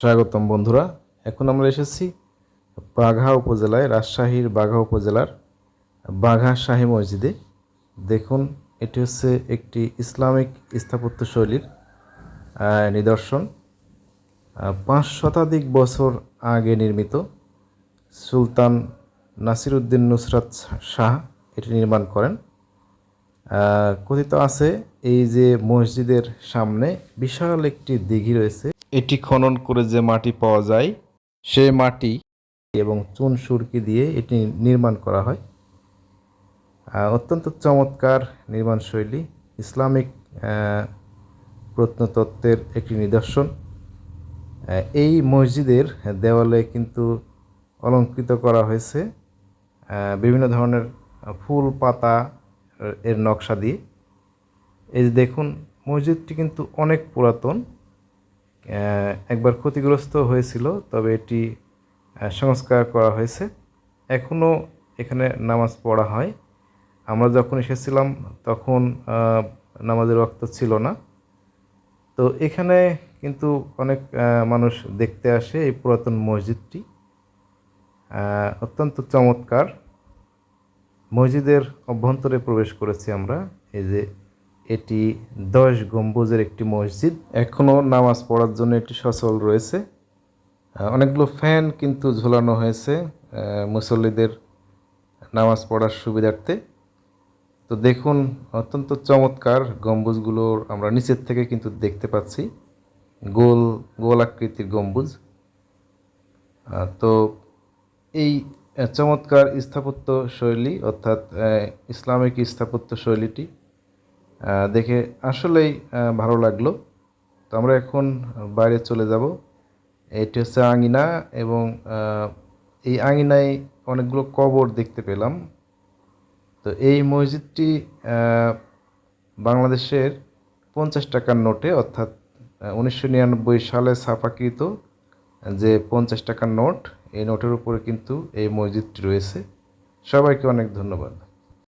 স্বাগতম বন্ধুরা, এখন আমরা এসেছি বাঘা উপজেলায়, রাজশাহীর বাঘা উপজেলার বাঘা শাহী মসজিদে। দেখুন, এটি হচ্ছে একটি ইসলামিক স্থাপত্য শৈলীর নিদর্শন। পাঁচ শতাধিক বছর আগে নির্মিত সুলতান নাসিরউদ্দিন নুসরাত শাহ এটি নির্মাণ করেন। কথিত আছে, এই যে মসজিদের সামনে বিশাল একটি দিঘি রয়েছে এটি খনন করে যে মাটি পাওয়া যায়, সে মাটি এবং চুন সুরকি দিয়ে এটি নির্মাণ করা হয়। অত্যন্ত চমৎকার নির্মাণ শৈলী, ইসলামিক প্রত্নতত্ত্বের একটি নিদর্শন। এই মসজিদের দেওয়ালে কিন্তু অলঙ্কৃত করা হয়েছে বিভিন্ন ধরনের ফুল পাতা এর নকশা দিয়ে। এই দেখুন, মসজিদটি কিন্তু অনেক পুরাতন। একবার ক্ষতিগ্রস্ত হয়েছিল, তবে এটি সংস্কার করা হয়েছে। এখনও এখানে নামাজ পড়া হয়। আমরা যখন এসেছিলাম, তখন নামাজের রক্ত ছিল না। তো এখানে কিন্তু অনেক মানুষ দেখতে আসে এই পুরাতন মসজিদটি। অত্যন্ত চমৎকার। মসজিদের অভ্যন্তরে প্রবেশ করেছি আমরা। এই যে এটি দশ গম্বুজের একটি মসজিদ। এখনও নামাজ পড়ার জন্য এটি সচল রয়েছে। অনেকগুলো ফ্যান কিন্তু ঝোলানো হয়েছে মুসল্লিদের নামাজ পড়ার সুবিধার্থে। তো দেখুন, অত্যন্ত চমৎকার গম্বুজগুলোর আমরা নিচের থেকে কিন্তু দেখতে পাচ্ছি। গোল গোল আকৃতির গম্বুজ। তো এই চমৎকার স্থাপত্য শৈলী অর্থাৎ ইসলামিক স্থাপত্য শৈলীটি দেখে আসলেই ভালো লাগল। তো আমরা এখন বাইরে চলে যাব। এটি হচ্ছে আঙিনা এবং এই আঙিনায় অনেকগুলো কবর দেখতে পেলাম। তো এই মসজিদটি বাংলাদেশের পঞ্চাশ টাকার নোটে, অর্থাৎ উনিশশো নিরানব্বই সালে ছাপাকৃত যে পঞ্চাশ টাকার নোট, এই নোটের উপরে কিন্তু এই মসজিদটি রয়েছে। সবাইকে অনেক ধন্যবাদ।